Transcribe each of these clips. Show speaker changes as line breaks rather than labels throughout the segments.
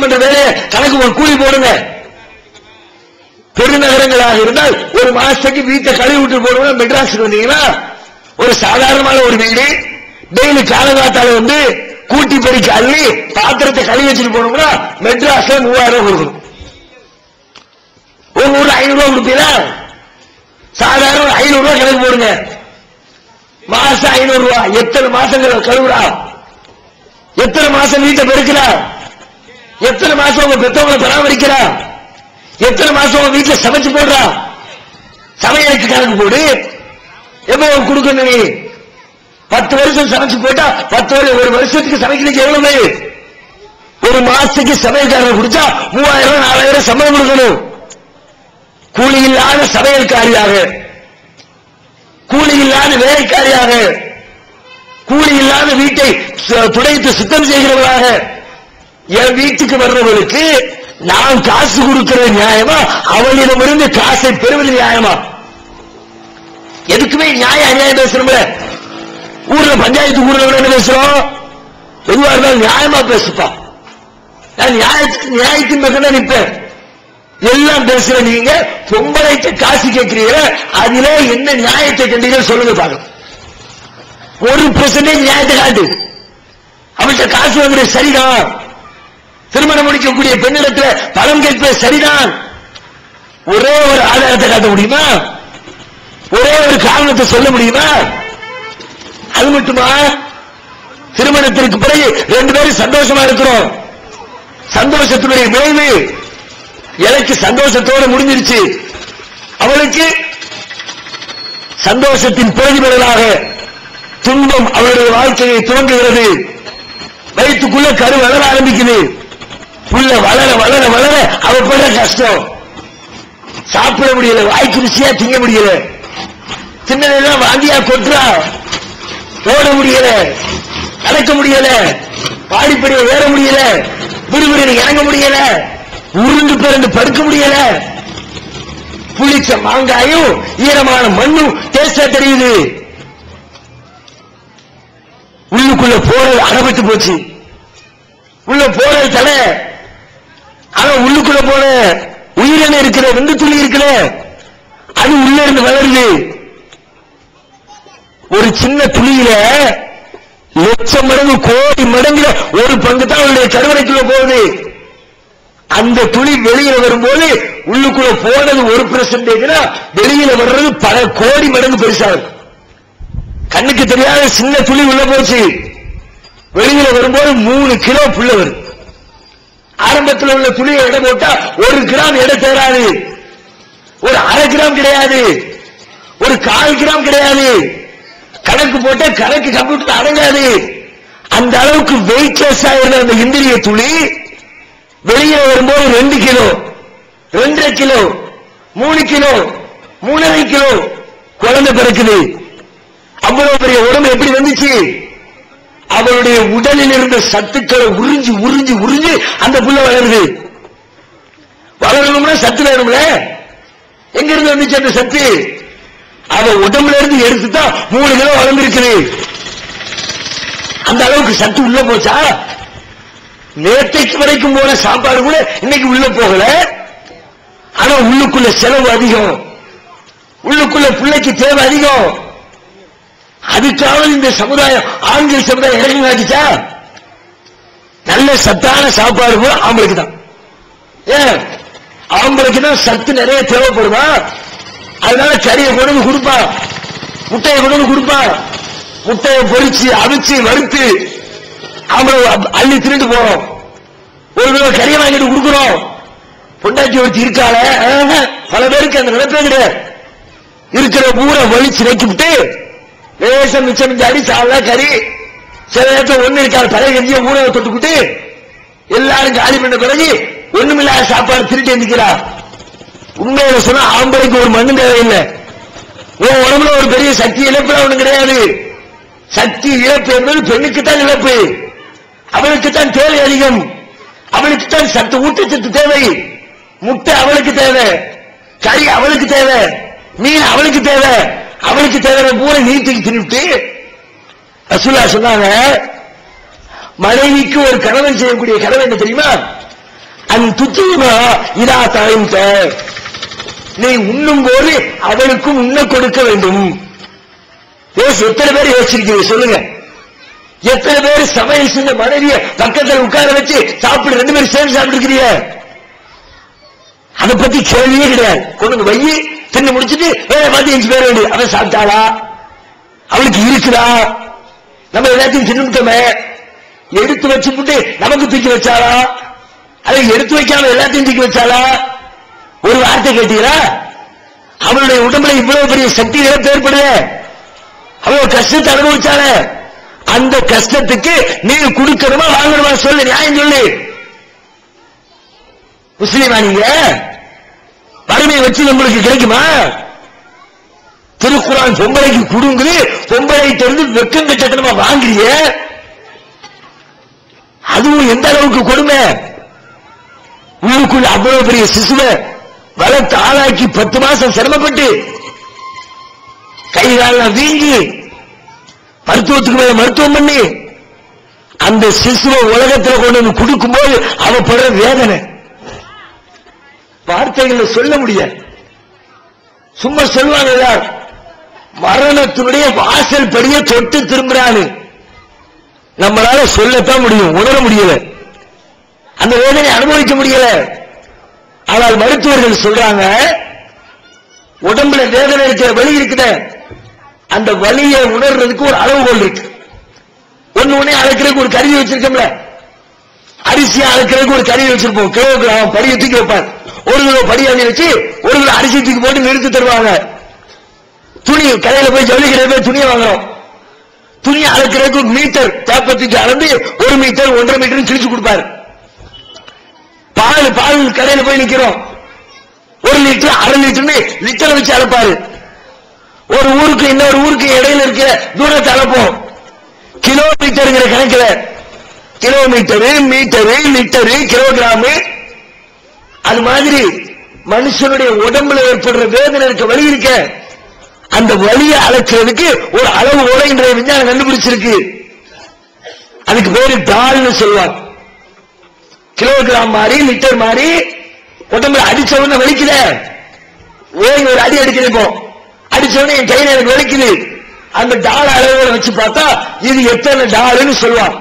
சுத்தம் பண்ற வேலையை கணக்கு ஒரு கூலி போடுங்க. பெருநகரங்களாக இருந்தால் ஒரு மாசத்துக்கு வீட்டை கழுவி விட்டு போடுவோம் மெட்ராஸுக்கு வந்தீங்கன்னா ஒரு சாதாரணமான ஒரு வீடு டெய்லி காலங்காத்தால வந்து கூட்டி பெருக்கி அள்ளி பாத்திரத்தை கழுவி வச்சுட்டு போனோம்னா மெட்ராஸ்ல மூவாயிரம் ரூபாய் கொடுக்கணும். உங்க ஊர்ல ஐநூறு ரூபாய் கொடுப்பீங்களா? சாதாரண ஒரு ஐநூறு ரூபாய் கணக்கு போடுங்க. மாசம் ஐநூறு ரூபாய். எத்தனை மாசங்கள் கழுவுறா? எத்தனை மாசம் வீட்டை பெருக்கிறா? எத்தனை மாசம் உங்க பெத்தவங்களை பராமரிக்கிறா? எத்தனை மாசம் உங்க வீட்டுல சமைச்சு போடுறா? சமையலுக்கு கணக்கு போடு எவ்வளவு கொடுக்கணும் நீ? பத்து வருஷம் சமைச்சு போட்டா பத்து வருஷம் ஒரு வருஷத்துக்கு சமைக்கிறதுக்கு எவ்வளவு ஒரு மாசத்துக்கு சமையல்காரன் குடிச்சா மூவாயிரம் நாலாயிரம் சம்பளம் கொடுக்கணும். கூலி இல்லாத சமையல்காரியாக. கூலி இல்லாத வேலைக்காரியாக. கூலி இல்லாத வீட்டை சு- துடைத்து சுத்தம் செய்கிறவர்களாக என் வீட்டுக்கு வர்றவளுக்கு நான் காசு கொடுக்கிறது நியாயமா? அவளிடமிருந்து காசை பெறுவது நியாயமா? எதுக்குமே நியாய அநியாயம் பேசுறோம்ல. ஊர்ல பஞ்சாயத்து ஊர்ல என்ன பேசுறோம்? எதுவா இருந்தாலும் நியாயமா பேசுப்பா. நான் நியாயத்துக்கு நியாயத்தின் பக்கம் நிற்பேன். எல்லாம் பேசுற நீங்க பொம்பளைக்கு காசு கேட்கிறீங்க அதுல என்ன நியாயத்தை கண்டீங்க சொல்லுங்க பாக்கலாம் ஒரு பெர்சன்டேஜ் நியாயத்தை காட்டு. அவள்கிட்ட காசு வாங்குறது சரிதான். திருமணம் முடிக்கக்கூடிய பெண்ணிடத்தில் பணம் கேட்பது சரிதான். ஒரே ஒரு ஆதாரத்தை காட்ட முடியுமா? ஒரே ஒரு காரணத்தை சொல்ல முடியுமா? அது மட்டுமா? திருமணத்திற்கு பிறகு ரெண்டு பேரும் சந்தோஷமா இருக்கிறோம். சந்தோஷத்தினுடைய விளைவு எனக்கு சந்தோஷத்தோடு முடிஞ்சிருச்சு. அவளுக்கு சந்தோஷத்தின் பிரதிபலனாக துன்பம் அவளுடைய வாழ்க்கையை துவங்குகிறது. வயிற்றுக்குள்ள கரு வளர ஆரம்பிக்குது. புள்ள வளர வளர வளர அவ படுற கஷ்டம். சாப்பிட முடியல வாய்க்கு ருசியா திங்க முடியல. தின்னதெல்லாம் வாந்தியா கொட்டுறா. ஓட முடியல நடக்க முடியல பாடிப்படியை ஏற முடியல விறுவிறு இறங்க முடியல உருண்டு பிறந்து படுக்க முடியல. புளிச்ச மாங்காயும் ஈரமான மண்ணும் டேஸ்டா தெரியுது. உள்ளுக்குள்ள போறது அடபட்டு போச்சு. உள்ள போறது தலை ஆனா உள்ளுக்குள்ள போன உயிரின இருக்கிற வெந்து துளி இருக்கிற அது உள்ள இருந்து வளருது. ஒரு சின்ன துளியில லட்சம் மடங்கு கோடி மடங்குல ஒரு பங்கு தான் அவருடைய கருவறைக்குள்ள போகுது. அந்த துளி வெளியில வரும்போது உள்ளுக்குள்ள போனது ஒரு பெர்சன்டேஜ்னா வெளியில வர்றது பல கோடி மடங்கு பெருசாகும் கண்ணுக்கு தெரியாத சின்ன துளி உள்ள போச்சு. வெளியில வரும்போது மூணு கிலோ புள்ள வரும் ஆரம்பத்தில் உள்ள துளியை எடை போட்டா ஒரு கிராம் எடை சேராது. ஒரு அரை கிராம் கிடையாது. ஒரு கால் கிராம் கிடையாது. கணக்கு போட்டா கணக்கு கம்ப்யூட்டர் அடங்காது. அந்த அளவுக்கு வெயிட்லெஸ் ஆயிருந்த அந்த இந்திரிய துளி வெளியே வரும்போது ரெண்டு கிலோ ரெண்டரை கிலோ மூணு கிலோ மூணரை கிலோ குழந்தை பிறக்குது. அவ்வளவு பெரிய உடம்பு எப்படி வந்துச்சு? அவளுடைய உடலில் இருந்த சத்துக்களை உறிஞ்சி உறிஞ்சி உறிஞ்சி அந்த புள்ள வளருது. வளரணும்னா சத்து வேணும்ல? எங்க இருந்து வந்துச்சு அந்த சத்து? அவ உடம்புல இருந்து எடுத்துதான் மூணு கிலோ வளர்ந்துருக்குது. அந்த அளவுக்கு சத்து உள்ள போச்சா? நேற்றைக்கு வரைக்கும் போன சாப்பாடு கூட இன்னைக்கு உள்ள போகல. ஆனா உள்ளுக்குள்ள செலவு அதிகம். உள்ளுக்குள்ள பிள்ளைக்கு தேவை அதிகம். அதுக்காக இந்த சமுதாயம் ஆண்கள் சமுதாயம் இறங்கி காட்டிச்சா நல்ல சத்தான சாப்பாடு கூட தான் ஏன்? ஆம்பளைக்கு தான் சத்து நிறைய தேவைப்படுமா? அதனால கறியை கொண்டு வந்து கொடுப்பான் முட்டையை கொண்டு வந்து கொடுப்பான் முட்டையை பொரிச்சு அவிச்சு வறுத்து ஆம்பளை அள்ளி திருட்டு போறோம். ஒரு கிலோ கறியை வாங்கிட்டு கொடுக்குறோம். பொண்டாட்டி ஒருத்தி இருக்காள பல பேருக்கு அந்த நினைப்பே கிடையாது. இருக்கிற பூரை வலிச்சு வைக்கிட்டு லேசம் மிச்சம் மிச்சம் அடி சாலா கறி. சில நேரத்தில் ஒண்ணு இருக்காது. பழைய கஞ்சிய ஊரை தொட்டுக்கிட்டு எல்லாரும் காலி பண்ண பிறகு ஒண்ணுமில்லாத சாப்பாடு திருட்டு எந்திக்கிறா. உண்மையில சொன்னா ஆம்பளைக்கு ஒரு மண்ணு தேவையில்லை. உன் உடம்புல ஒரு பெரிய சக்தி இழப்பு ஒண்ணு கிடையாது. சக்தி இழப்பு என்பது பெண்ணுக்கு தான் இழப்பு. அவளுக்கு தான் தேவை அதிகம். அவளுக்கு தான் சத்து ஊட்டச்சத்து தேவை. முட்டை அவளுக்கு தேவை. கறி அவளுக்கு தேவை. மீன் அவளுக்கு தேவை. அவளுக்கு தேவையான பூரை நீட்டிக்கு தின்னுட்டு ரசூலா சொன்னாங்க மனைவிக்கு ஒரு கணவன் செய்யக்கூடிய கனவு என்ன தெரியுமா? அந்த துத்தியுமா இதா தாய்ந்த நீ உண்ணும் போது அவளுக்கும் உண்ண கொடுக்க வேண்டும். யோசி எத்தனை பேர் யோசிச்சிருக்கீங்க சொல்லுங்க. எத்தனை பேர் சமையல் செஞ்ச மனைவிய பக்கத்துல உட்கார வச்சு சாப்பிடு ரெண்டு பேரும் சேர்ந்து சாப்பிட்டுருக்கிறீங்க? அதை பத்தி கேள்வியே கிடையாது. கொண்டு வந்து வையி தின்னு முடிச்சிட்டு வேற பார்த்து எஞ்சி பேர் வேண்டியது அவன் சாப்பிட்டாளா? அவளுக்கு இருக்குதா? நம்ம எல்லாத்தையும் தின்னுட்டோமே எடுத்து வச்சுட்டு நமக்கு தூக்கி வச்சாளா? அதை எடுத்து வைக்காம எல்லாத்தையும் தூக்கி வச்சாளா? ஒரு வார்த்தை கேட்டீங்களா? அவளுடைய உடம்புல இவ்வளவு பெரிய சக்திகளை ஏற்படுது அவ்வளவு கஷ்டத்தை அனுபவிச்சால அந்த கஷ்டத்துக்கு நீ கொடுக்கணுமா வாங்கணுமா சொல்லு நியாயம் சொல்லு. முஸ்லீமா நீங்க? வறுமையை வச்சு உங்களுக்கு கிடைக்குமா? திருக்குறான் பொம்பளைக்கு குடுங்குது பொம்பளை தெரிந்து வெக்கம் கட்டத்தனமா வாங்குறிய? அதுவும் எந்த அளவுக்கு கொடுமை? உள்ளுக்குள்ள அவ்வளவு பெரிய சிசுவ வளர்த்து ஆளாக்கி பத்து மாசம் சிரமப்பட்டு கை காலெல்லாம் வீங்கி மருத்துவத்துக்கு மேல மருத்துவம் பண்ணி அந்த சிசுவை உலகத்துல கொண்டு வந்து கொடுக்கும் போது அவ படுற வேதனை. வார்த்தைகளை சொல்ல முடியாது. சும்மா சொல்லுவாங்க யார்? மரணத்தினுடைய வாசல் படிய தொட்டு திரும்புறான்னு நம்மளால சொல்லத்தான் முடியும் உணர முடியல. அந்த வேதனை அனுபவிக்க முடியல. ஆனால் மருத்துவர்கள் சொல்றாங்க உடம்புல வேதனை இருக்கிற வழி இருக்குத. அந்த வலியை உணர்றதுக்கு ஒரு அளவுகோல் இருக்கு. ஒன்னு ஒன்னே அளக்கிறதுக்கு ஒரு கருவி வச்சிருக்கோம்ல. அரிசி அளக்கிறதுக்கு ஒரு கருவி வச்சிருப்போம். கிலோகிராம் படியை தூக்கி வைப்பார். ஒரு கிலோ படி அள்ளி வச்சு ஒரு கிலோ அரிசி தூக்கி போட்டு நிறுத்தி தருவாங்க. துணி கடையில போய் ஜவுளிக்கிற போய் துணியை வாங்குறோம். துணியை அளக்கிறதுக்கு ஒரு மீட்டர் தேப்பத்துக்கு அளந்து ஒரு மீட்டர் ஒன்றரை மீட்டர் கிழிச்சு கொடுப்பாரு. பால் பால் கடையில போய் நிக்கிறோம். ஒரு லிட்டர் அரை லிட்டர்னு லிட்டரை வச்சு அளப்பாரு ஒரு ஊருக்கு இன்னொரு ஊருக்கு இடையில இருக்கிற தூரத்தை அளப்போம் கிலோமீட்டருங்கிற கணக்குல கிலோமீட்டரு மீட்டரு லிட்டரு கிலோகிராமு. அது மாதிரி மனுஷனுடைய உடம்புல ஏற்படுற வேதனை இருக்க வலி இருக்க. அந்த வலியை அழைக்கிறதுக்கு ஒரு அளவு ஓலை இன்றைய விஞ்ஞானம் கண்டுபிடிச்சிருக்கு. அதுக்கு பேரு டால்னு சொல்லுவாங்க. கிலோகிராம் மாறி லிட்டர் மாறி உடம்புல அடிச்சவன உடனே வலிக்குத. ஓய் ஒரு அடி அடிக்குது இப்போ? அடிச்சவன என் கையில எனக்கு வலிக்குது. அந்த டால் அளவோட வச்சு பார்த்தா இது எத்தனை டாலுன்னு சொல்லுவான்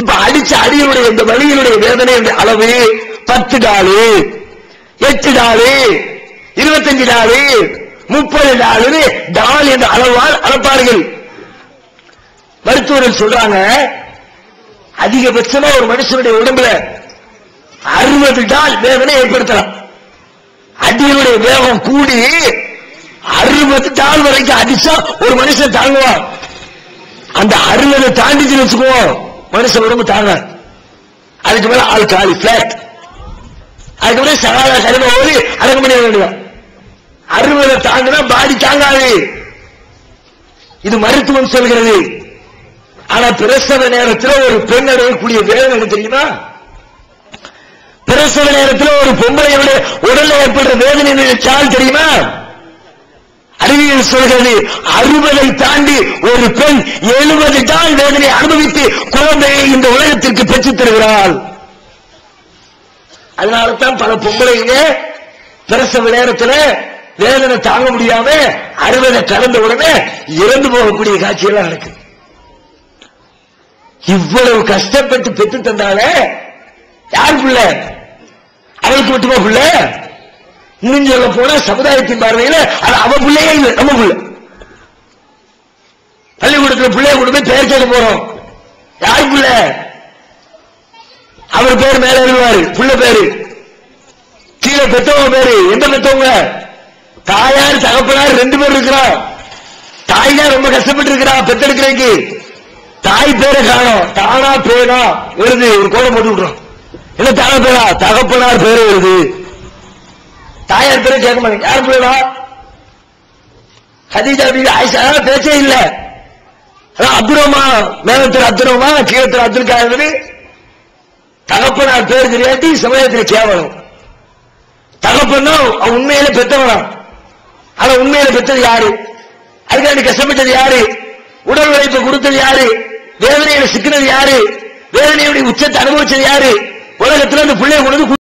இப்ப அடிச்ச அடியினுடைய இந்த வழியினுடைய வேதனையுடைய அளவு பத்து டாலு எட்டு டாலு இருபத்தஞ்சு டாலு முப்பது டாலு டால் என்ற அளவால் அளப்பார்கள். மருத்துவர்கள் சொல்றாங்க அதிகபட்சமா ஒரு மனுஷனுடைய உடம்புல அறுபது டால் வேதனை ஏற்படுத்தலாம். அடியினுடைய வேகம் கூடி அறுபது டால் வரைக்கும் அடிச்சா ஒரு மனுஷன் தாங்குவான். அந்த அறுபதை தாண்டிச்சு வச்சுக்குவோம் மனுஷன் உடம்பு தாங்க அதுக்கு மேல ஆள் காலி பிளாட் அதுக்கு மேல சகால கருமை ஓடி அடக்க முடிய வேண்டியதான் அறுபதை தாங்கினா பாடி தாங்காது. இது மருத்துவம் சொல்கிறது. ஆனா பிரசவ நேரத்தில் ஒரு பெண் அடையக்கூடிய வேதனை என்ன தெரியுமா? பிரசவ நேரத்தில் ஒரு பொம்பளையுடைய உடல்ல ஏற்படுற வேதனை சால் தெரியுமா? அறிவியல் சொல்கிறது அறுபதை தாண்டி ஒரு பெண் எழுபது தான் வேதனை அனுபவித்து குழந்தையை இந்த உலகத்திற்கு பெற்றுத் தருகிறாள். அதனால தான் பல பொம்பளைங்க பிரசவ நேரத்துல வேதனை தாங்க முடியாம அறுபதை கலந்த உடனே இறந்து போகக்கூடிய காட்சியெல்லாம் நடக்குது இவ்வளவு கஷ்டப்பட்டு பெற்று தந்தாலே யார் புள்ள? அவளுக்கு மட்டுமா பிள்ளை? இன்னும் சொல்ல போனா சமுதாயத்தின் பார்வையில அது அவ பிள்ளையே இல்லை நம்ம பிள்ளை. பள்ளிக்கூடத்துல பிள்ளைய கொண்டு போய் பெயர் கேட்க போறோம். யார் பிள்ளை? அவர் பேர் மேல எழுதுவாரு புள்ள பேரு. கீழே பெத்தவங்க பேரு. எந்த பெத்தவங்க? தாயார் தகப்பனார் ரெண்டு பேர் இருக்கிறா தாய் தான் ரொம்ப கஷ்டப்பட்டு இருக்கிறா பெத்தெடுக்கிறதுக்கு. தாய் பேரை காணும். தானா பேனா வருது. ஒரு கோலம் போட்டு விடுறோம் என்ன தானா பேரா தகப்பனார் பேரு வருது. தாயார் பேரை கேட்க மாட்டேங்க. யார் பேரா ஹதீஜா பீவி ஆயிஷா பேச்சே இல்ல. அதான் அப்துல் மேலத்தில் அப்துரமா கீழத்தில் அப்துல் காதர் தகப்பனார் பேர் தெரியாட்டி சமயத்தில் கேவலம். தகப்பன் அவன் உண்மையில பெத்தவனா ஆனா உண்மையில பெத்தது யாரு? அதுக்காண்டி கஷ்டப்பட்டது யாரு? உடல் உழைப்பு கொடுத்தது யாரு? வேதனையில சிக்கினது யாரு? வேதனையுடைய உச்சத்தை அனுபவிச்சது யாரு? உலகத்துல அந்த பிள்ளைய கொண்டு